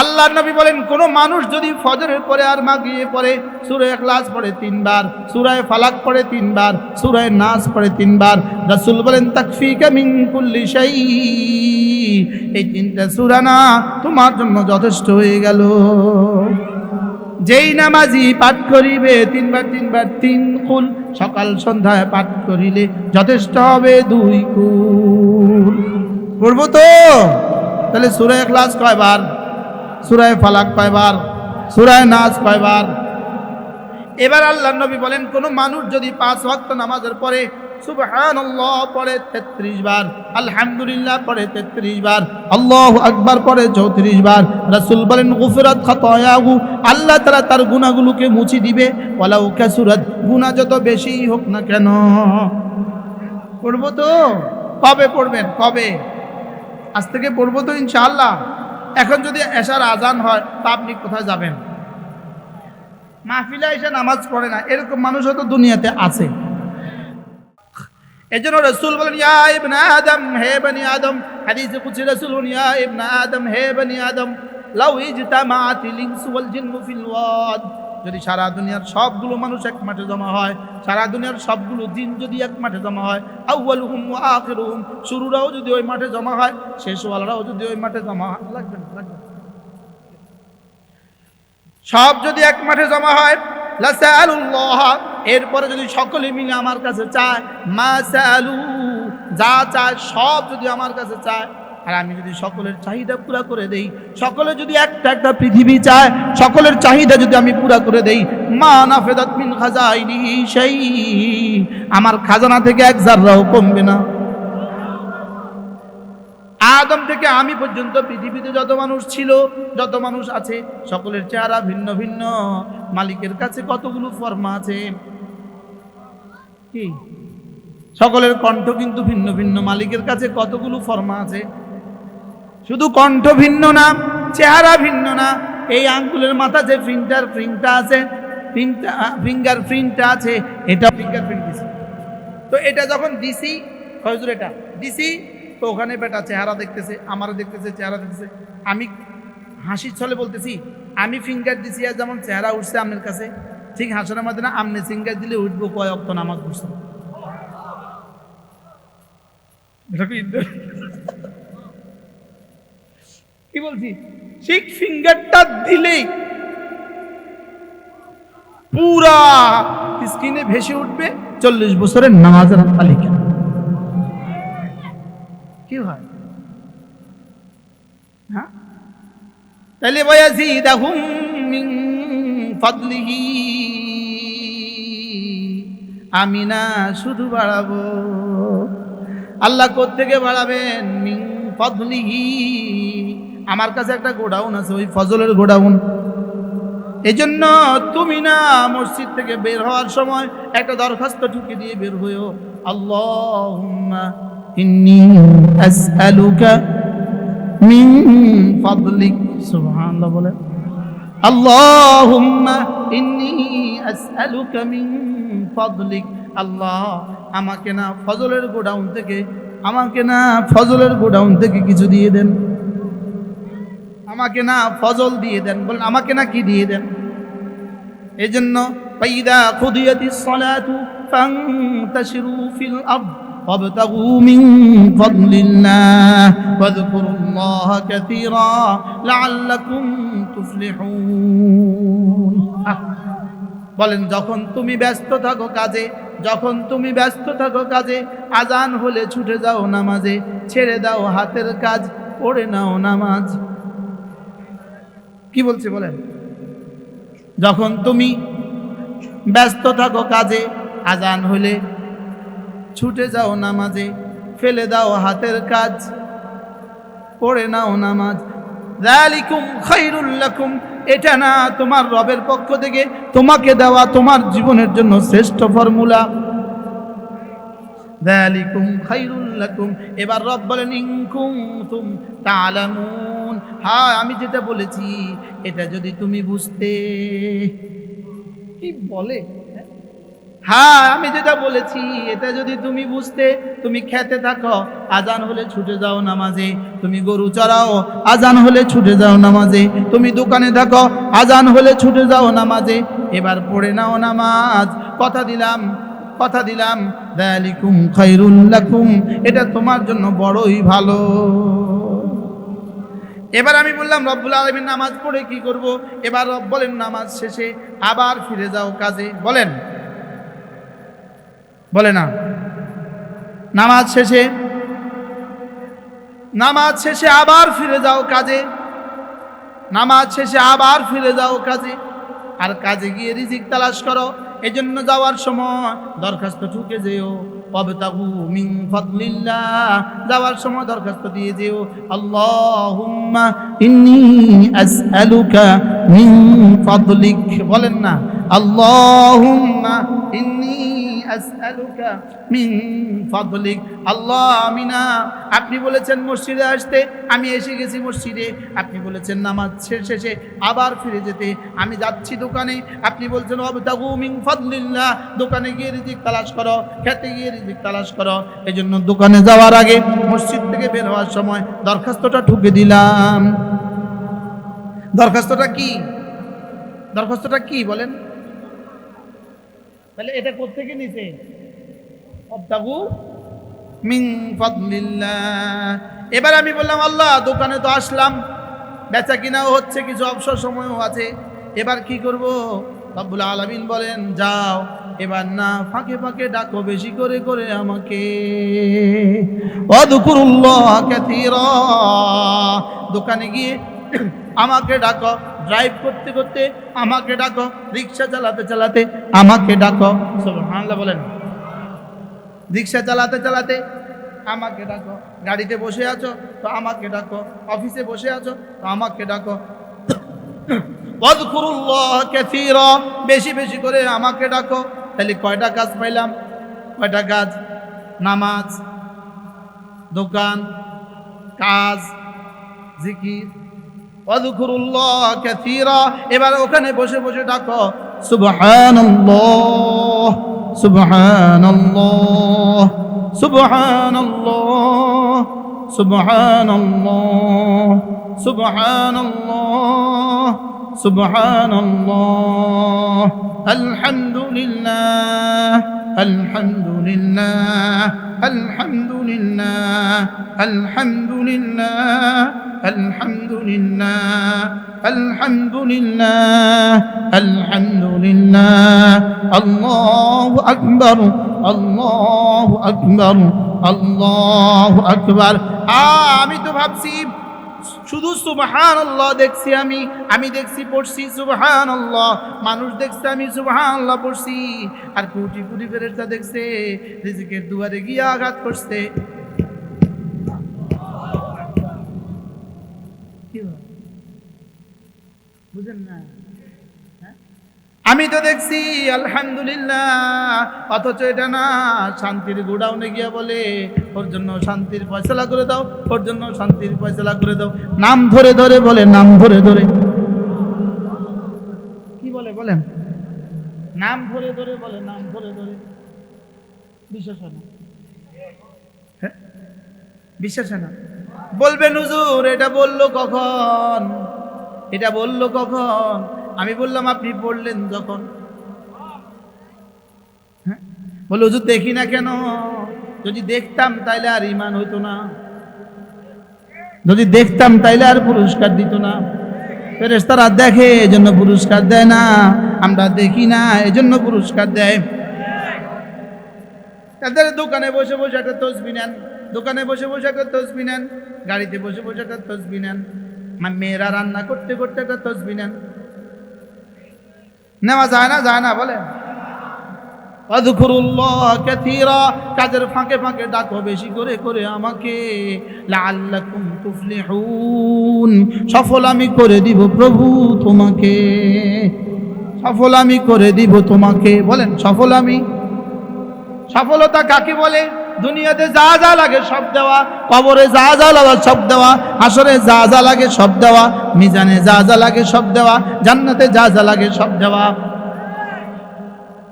আল্লাহ নবী বলেন, কোন মানুষ যদি ফজরের পরে আর মাগিয়ে পড়ে সুরায় ক্লাস পড়ে তিনবার সুরায় ফালাক পড়ে তিনবার সুরায় নাস পড়ে তিনবার, রাসূল বলেন, তাকফিকা মিন কুল্লি শাই এই তিনটা সূরা না তোমার জন্য যথেষ্ট হয়ে গেল। যেই নামাজি পাঠ করিবে, তিনবার তিনবার, তিন কুল, সকাল সন্ধ্যায় পাঠ করিলে যথেষ্ট হবে দুই কুল। পড়ব তো? তাহলে সুরায় ক্লাস কয়বার? সুরায় ফালাক কয়বার সুরায় নাচ কয়বার এবার আল্লাহ নবী বলেন, কোন মানুষ যদি পাঁচ ওয়াক্ত নামাজের পরে সুবহানাল্লাহ পড়ে 33 বার, আলহামদুলিল্লাহ পড়ে 33 বার, আল্লাহু আকবার পড়ে 34 বার, রাসূল বলেন, গুফরাত খাতায়াহু আল্লাহ তার মুছি দিবে। যত হোক না কেন। তো? কবে পড়বেন? কবে? আজ থেকে পড়ব তো ইনশাআল্লাহ। এখন যদি এশার আজান হয়, তা আপনি কোথায় যাবেন? মাহফিলা এসে নামাজ পড়ে না, এরকম মানুষ হয়তো দুনিয়াতে আছে। এই জন্য রসুল বলেন, ইয়া ইবনা আদম, হে বনি আদম। হাদিসে কুছি রসুল বলেন ইয়া ইবনা আদম, হে বনি আদম, লাউ ইজতামাআতিল ইনসু ওয়াল জিন্নু ফিল ওয়াদ। যদি সারা দুনিয়ার সবগুলো মানুষ এক মাঠে জমা হয় সারা দুনিয়ার সবগুলো দিন যদি এক মাঠে জমা হয় আউয়ালুহুম ওয়া হুম শুরুরাও যদি ওই মাঠে জমা হয় শেষওয়ালারাও যদি ওই মাঠে জমা হয়। লাগবে না, লাগবে সব যদি এক মাঠে জমা হয় এরপরে যদি সকলে মিলে আমার কাছে চায় মা যা চায় সব যদি আমার কাছে চায় আর আমি যদি সকলের চাহিদা পুরা করে দেই, সকলে যদি একটা একটা পৃথিবী চায়, সকলের চাহিদা যদি আমি পুরা করে দেই সেই আমার খাজানা থেকে এক জাররাও কমবে না। আদম থেকে আমি পর্যন্ত পৃথিবীতে যত মানুষ ছিল, যত মানুষ আছে, সকলের চেহারা ভিন্ন ভিন্ন। মালিকের কাছে কতগুলো ফর্মা আছে? কি? সকলের কণ্ঠ কিন্তু ভিন্ন ভিন্ন। মালিকের কাছে কতগুলো ফর্মা আছে? শুধু কণ্ঠ ভিন্ন না, চেহারা ভিন্ন না, এই আঙ্গুলের মাথা যে ফিঙ্গার প্রিন্টটা আছে ফিঙ্গার প্রিন্টটা আছে এটা ফিঙ্গার প্রিন্ট দিছি। তো এটা যখন দিছি হজুর এটা দিছি, তো ওখানে বেটা চেহারা দেখতেছে, আমারও দেখতেছে, চেহারা দেখতেছে। আমি হাসির ছলে বলতেছি, আমি ফিঙ্গার দিছি আর যেমন চেহারা উঠছে আপনার কাছে, ঠিক হাসনের মধ্যে না, আমনে ফিঙ্গার দিলে উঠবো কয় অক্ত নামাজ এটা কি বলছি? ঠিক ফিঙ্গারটা দিলেই পুরা স্ক্রিনে ভেসে উঠবে চল্লিশ বছরের নামাজের তালিকা কি হয়? হ্যাঁ? তাহলে ওয়াজিদাহুম মিন ফাদলিহি। আমি না শুধু বাড়াবো। আল্লাহ থেকে বাড়াবেন? মিন ফদলিহি। আমার কাছে একটা গোডাউন আছে, ওই ফজলের গোডাউন। এই জন্য তুমি না মসজিদ থেকে বের হওয়ার সময় একটা দরখাস্ত ঠুকে দিয়ে বের হয়েও সুবহানাল্লাহ বলে আল্লাহ আমাকে না ফজলের গোডাউন থেকে, আমাকে না ফজলের গোডাউন থেকে কিছু দিয়ে দেন। আমাকে না ফজল দিয়ে দেন বলেন আমাকে না কি দিয়ে দেন এই জন্য পাইদা খুদিয়াতি সলাতু ফান্তাশিরু ফিল আরদ وابتغوا من فضل الله واذكروا الله كثيرا لعلكم تفلحون আহ, বলেন যখন তুমি ব্যস্ত থাকো কাজে যখন তুমি ব্যস্ত থাকো কাজে আজান হলে ছুটে যাও নামাজে ছেড়ে দাও হাতের কাজ পড়ে নাও নামাজ কি বলছে বলেন? যখন তুমি ব্যস্ত থাকো কাজে, আজান হলে ছুটে যাও নামাজে, ফেলে দাও হাতের কাজ, পড়ে নাও নামাজ। যালিকুম খাইরুল লাকুম, এটা না তোমার রবের পক্ষ থেকে তোমাকে দেওয়া তোমার জীবনের জন্য শ্রেষ্ঠ ফর্মুলা। যালিকুম খাইরুল লাকুম এবার রব বলেন, ইন কুনতুম তাআলামুন। হ্যাঁ আমি যেটা বলেছি, এটা যদি তুমি বুঝতে। কি বলে? হ্যাঁ আমি যেটা বলেছি, এটা যদি তুমি বুঝতে, তুমি খেতে থাকো, আজান হলে ছুটে যাও নামাজে। তুমি গরু চড়াও, আজান হলে ছুটে যাও নামাজে। তুমি দোকানে থাকো, আজান হলে ছুটে যাও নামাজে। এবার পড়ে নাও নামাজ। কথা দিলাম কথা দিলাম, দালিকুম খাইরুল লাকুম, এটা তোমার জন্য বড়ই ভালো। এবার আমি বললাম, রব্বুল আলমীর নামাজ পড়ে কি করব? এবার রব বলেন, নামাজ শেষে আবার ফিরে যাও কাজে। বলেন। বলে না। নামাজ শেষে নামাজ শেষে আবার ফিরে যাও কাজে। নামাজ শেষে আবার ফিরে যাও কাজে। আর কাজে গিয়ে রিজিক তালাশ করো। এই জন্য যাওয়ার সময় দরখাস্ত ঠুকে যেও। অবতাহু যাওয়ার সময় দরখাস্ত দিয়ে যেও। আল্লাহুম্মা ফদলিক। বলেন না, আল্লাহুম্মা ইন্নী আল্লাহ আপনি বলেছেন মসজিদে আসতে, আমি এসে গেছি মসজিদে। আপনি বলেছেন নামাজ শেষ, শেষে আবার ফিরে যেতে। আমি যাচ্ছি দোকানে, আপনি বলছেন দোকানে গিয়ে রিজিক তালাশ করো, খেতে গিয়ে রিজিক তালাশ করো। এই জন্য দোকানে যাওয়ার আগে মসজিদ থেকে বের হওয়ার সময় দরখাস্তটা ঠুকে দিলাম। দরখাস্তটা কি? দরখাস্তটা কি বলেন? তাহলে এটা কোথেকে নিছে? অবতাগু এবার আমি বললাম, আল্লাহ, দোকানে তো আসলাম। বেচা কিনাও হচ্ছে, কিছু অবসর সময়ও আছে। এবার কি করব? রব্বুল আলামিন বলেন, যাও। এবার না, ফাঁকে ফাঁকে ডাকো বেশি করে করে আমাকে। দোকানে গিয়ে আমাকে ডাকো। ড্রাইভ করতে করতে আমাকে ডাকো। রিক্সা চালাতে চালাতে আমাকে ডাকো। সুবহানাল্লাহ বলেন। রিক্সা চালাতে চালাতে আমাকে ডাকো। গাড়িতে বসে আছো, তো আমাকে ডাকো। অফিসে বসে আছো, তো আমাকে ডাকো। বেশি বেশি করে আমাকে ডাকো। তাহলে কয়টা কাজ পাইলাম? কয়টা কাজ? নামাজ, দোকান, কাজ, জিকির এবার ওখানে বসে বসে ডাকো সুবহানাল্লাহ সুবহানাল্লাহ সুবহানাল্লাহ সুবহানাল্লাহ সুবহানাল্লাহ সুবহানাল্লাহ আলহামদুলিল্লাহ। আলহামদুলিল্লাহ আলহামদুলিল্লাহ আলহামদুলিল্লাহ আলহামদুলিল্লাহ আলহামদুলিল্লাহ আলহামদুলিল্লাহ আল্লাহু আকবার আল্লাহু আকবার আল্লাহু আকবার আমি তো ভাবছি শুধু সুবহান আল্লাহ দেখছি আমি আমি দেখছি, পড়ছি সুবহান আল্লাহ মানুষ দেখছে, আমি সুবহান আল্লাহ পড়ছি আর কুটি কোটি ফেরেস্তা দেখছে, রিজিকের দুয়ারে গিয়ে আঘাত করছে? বুঝেন না? আমি তো দেখছি, আলহামদুলিল্লাহ। অথচ এটা না, শান্তির গোডাউনে গিয়া বলে, ওর জন্য শান্তির ফয়সলা করে দাও, ওর জন্য শান্তির ফয়সলা করে দাও। নাম ধরে ধরে বলে, নাম ধরে ধরে। কি বলে, বলেন? নাম ধরে ধরে বলে, নাম ধরে ধরে। বিশ্বাস হয় না। হ্যাঁ? বিশ্বাস হয় না। বলবেন হুজুর এটা বলল কখন? এটা বলল কখন? আমি বললাম, আপনি পড়লেন যখন? হ্যাঁ? বলে, হুজুর, দেখি না কেন? যদি দেখতাম তাইলে আর ইমান হইতো না। যদি দেখতাম তাইলে আর পুরস্কার দিত না। ফেরেস্তারা দেখে, এজন্য পুরস্কার দেয় না। আমরা দেখি না, এজন্য পুরস্কার দেয়। তাদের দোকানে বসে বসে একটা তসবি নেন। দোকানে বসে বসে একটা তসবি নেন। গাড়িতে বসে বসে একটা তসবি নেন। মেয়েরা রান্না করতে করতে একটা তসবি নেন। নেওয়া যায় না যায় না বলে কাজের ফাঁকে ফাঁকে ডাকো বেশি করে করে আমাকে। সফল আমি করে দিব প্রভু তোমাকে। সফল আমি করে দিব তোমাকে, বলেন, সফল আমি। সফলতা কাকে বলে? দুনিয়াতে যা যা লাগে সব দেওয়া, কবরে যা যা লাগে সব দেওয়া, আসরে যা যা লাগে সব দেওয়া, মিজানে যা যা লাগে সব দেওয়া, জান্নাতে যা যা লাগে সব দেওয়া।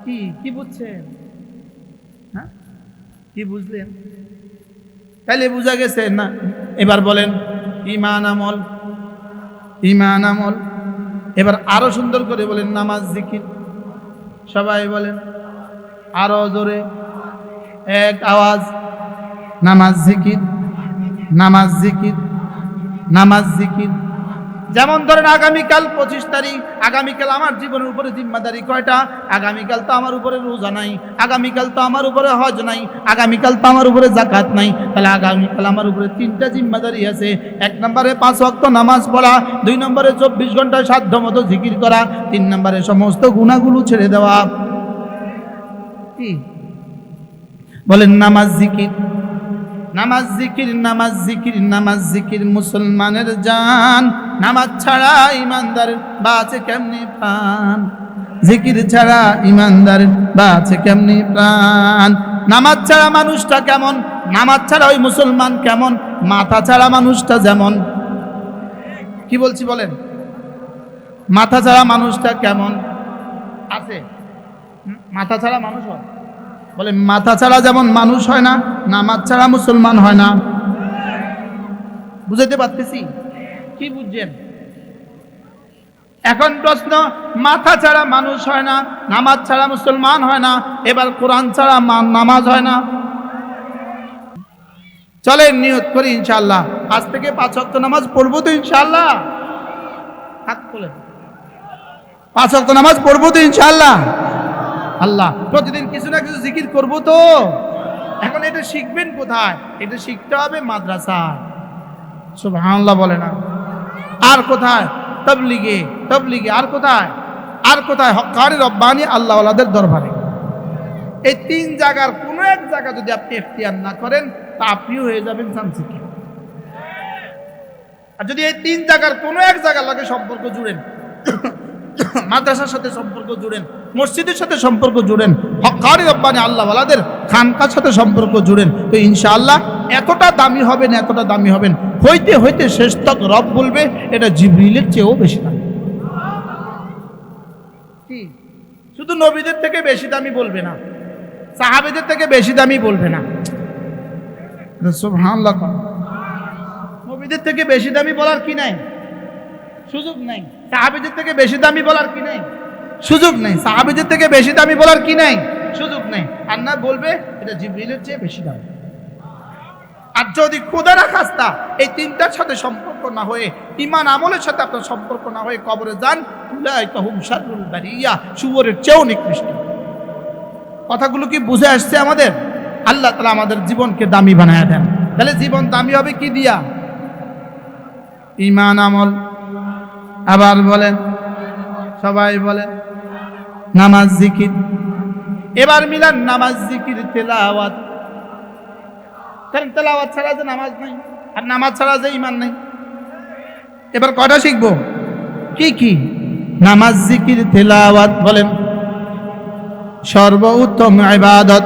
কি কি বুঝছেন? হ্যাঁ? কি বুঝলেন? তাহলে বুঝা গেছে না? এবার বলেন ইমান আমল ইমান আমল। এবার আরও সুন্দর করে বলেন, নামাজ, জিকির। সবাই বলেন, আরও জোরে। এক আওয়াজ, নামাজ জিকির নামাজ জিকির নামাজ জিকির। যেমন ধরেন আগামীকাল পঁচিশ তারিখ, আগামীকাল আমার জীবনের উপরে জিম্মাদারি কয়টা? আগামীকাল তো আমার উপরে রোজা নাই, আগামীকাল তো আমার উপরে হজ নাই, আগামীকাল তো আমার উপরে জাকাত নাই। তাহলে আগামীকাল আমার উপরে তিনটা জিম্মাদারি আছে। এক নম্বরে পাঁচ ওয়াক্ত নামাজ পড়া, দুই নম্বরে চব্বিশ ঘণ্টা সাধ্য মতো জিকির করা, তিন নম্বরে সমস্ত গুণাগুলো ছেড়ে দেওয়া। কি? বলেন, নামাজ জিকির। নামাজ জিকির নামাজ জিকির নামাজ জিকির, মুসলমানের জান। নামাজ ছাড়া ইমানদার বাঁচে কেমনি প্রাণ? জিকির ছাড়া ইমানদার বাঁচে কেমনি প্রাণ? নামাজ ছাড়া মানুষটা কেমন? নামাজ ছাড়া ওই মুসলমান কেমন? মাথা ছাড়া মানুষটা যেমন? কি বলছি বলেন? মাথা ছাড়া মানুষটা কেমন? আছে। মাথা ছাড়া মানুষ হয়। বলে, মাথা ছাড়া যেমন মানুষ হয় না, নামাজ ছাড়া মুসলমান হয় না। বুঝাইতে পারতেছি? কি বুঝছেন? এখন প্রশ্ন, মাথা ছাড়া মানুষ হয় না, নামাজ ছাড়া মুসলমান হয় না, এবার কোরআন ছাড়া নামাজ হয় না। চলেন, নিয়ত করি ইনশাল্লাহ আজ থেকে পাঁচ অক্ট নামাজ পড়ব তো ইনশাল্লাহ হাত তোলেন। পাঁচ অক্ট নামাজ পড়ব তো ইনশাল্লাহ আল্লাহ। প্রতিদিন কিছু না কিছু জিকির করব তো। এখন এটা শিখবেন কোথায়? এটা শিখতে হবে মাদ্রাসায় সুবহানাল্লাহ বলে না। আর কোথায়? তবলিগে তবলিগে। আর কোথায়? আর কোথায়? হকারি রব্বানি আল্লাহওয়ালাদের দরবারে। এই তিন জায়গার কোনো এক জায়গা যদি আপনি এখতিয়ার না করেন, তা আপনিও হয়ে যাবেন সামসিকে। আর যদি এই তিন জায়গার কোনো এক জায়গার লাগে সম্পর্ক জুড়েন, মাদ্রাসার সাথে সম্পর্ক জুড়েন মসজিদের সাথে সম্পর্ক জুড়েন হকারি রব্বানি আল্লাহওয়ালাদের খানকার সাথে সম্পর্ক জুড়েন। তো ইনশাআল্লাহ এতটা দামি হবেন, এতটা দামি হবেন। হইতে হইতে শেষ তক রব বলবে, এটা জিবরিলের চেয়েও বেশি দামি। শুধু নবীদের থেকে বেশি দামি বলবে না, সাহাবেদের থেকে বেশি দামি বলবে না। নবীদের থেকে বেশি দামি বলার কি নাই? সুযোগ নাই। সাহাবিদের থেকে বেশি দামি বলার কি নাই? সুযোগ নেই। সাহাবিদের থেকে বেশি দামি বলার কি নাই? সুযোগ নেই। আর না বলবে, এটা জিবরিলের চেয়ে বেশি দামি। আর যদি খোদারা খাস্তা এই তিনটার সাথে সম্পর্ক না হয়ে ইমান আমলের সাথে আপনার সম্পর্ক না হয়ে কবরে যান শুয়োরের চেয়েও নিকৃষ্ট। কথাগুলো কি বুঝে আসছে আমাদের? আল্লাহ তালা আমাদের জীবনকে দামি বানায় দেন। তাহলে জীবন দামি হবে কি দিয়া? ইমান আমল। আবার বলেন, সবাই বলেন নামাজ জিকির। এবার মিলান নামাজ জিকির, তেলাওয়াত। কারণ তেলাওয়াত ছাড়া যে নামাজ নাই, আর নামাজ ছাড়া যে ইমান নাই। এবার কটা শিখব। কি কি? নামাজ জিকির, তেলাওয়াত বলেন। সর্বোত্তম ইবাদত।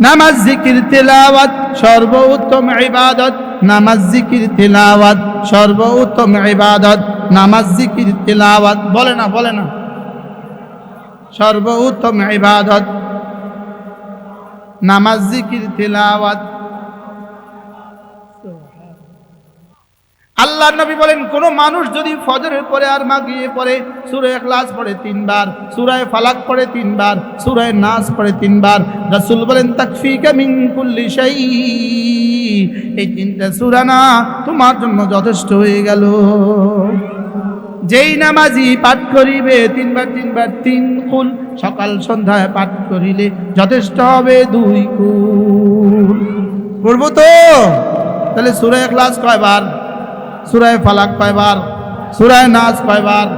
নামাজ জিকির, তেলাওয়াত, সর্বোত্তম ইবাদত। নামাজ জিকির, তেলাওয়াত, সর্বোত্তম ইবাদত। নামাজ জিকির, তেলাওয়াত। বলে না বলে না। সর্বোত্তম ইবাদত। নামাজ, জিকির, তেলাওয়াত। আল্লাহ নবী বলেন, কোন মানুষ যদি ফজরের পরে আর মাগিয়ে পড়ে সুরে এখলাস পড়ে তিনবার, সুরায় ফালাক পড়ে তিনবার, সুরায় নাস পড়ে তিনবার, রাসূল বলেন, তাকফিকা মিন কুল্লি শাই এই তিনটা সূরা না তোমার জন্য যথেষ্ট হয়ে গেল। যেই নামাজি পাঠ করিবে, তিনবার তিনবার, তিন কুল, সকাল, সন্ধ্যায় পাঠ করিলে যথেষ্ট হবে দুই কুল। করব তো? তাহলে সুরে ক্লাস কয়বার? সুরায় ফালাক কয়বার? সুরায় নাচ কয়বার?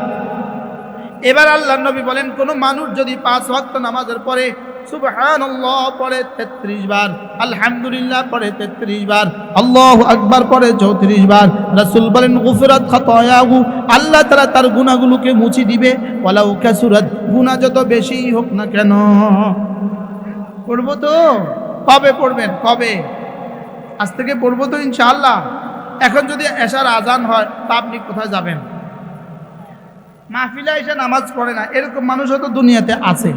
এবার আল্লাহ নবী বলেন, কোন মানুষ যদি পাঁচ ওয়াক্ত নামাজের পরে সুবহানাল্লাহ, পরে আল্লাহ আকবার আল্লাহ তার গুনাহগুলোকে মুছি দিবে। যত বেশি হোক না কেন। পড়ব তো? কবে পড়বেন? কবে? আজ থেকে পড়ব তো ইনশাআল্লাহ। এখন যদি এশার আজান হয়, তা আপনি কোথায় যাবেন? মাহফিলা এসে নামাজ পড়ে না। এরকম মানুষও তো দুনিয়াতে আছে।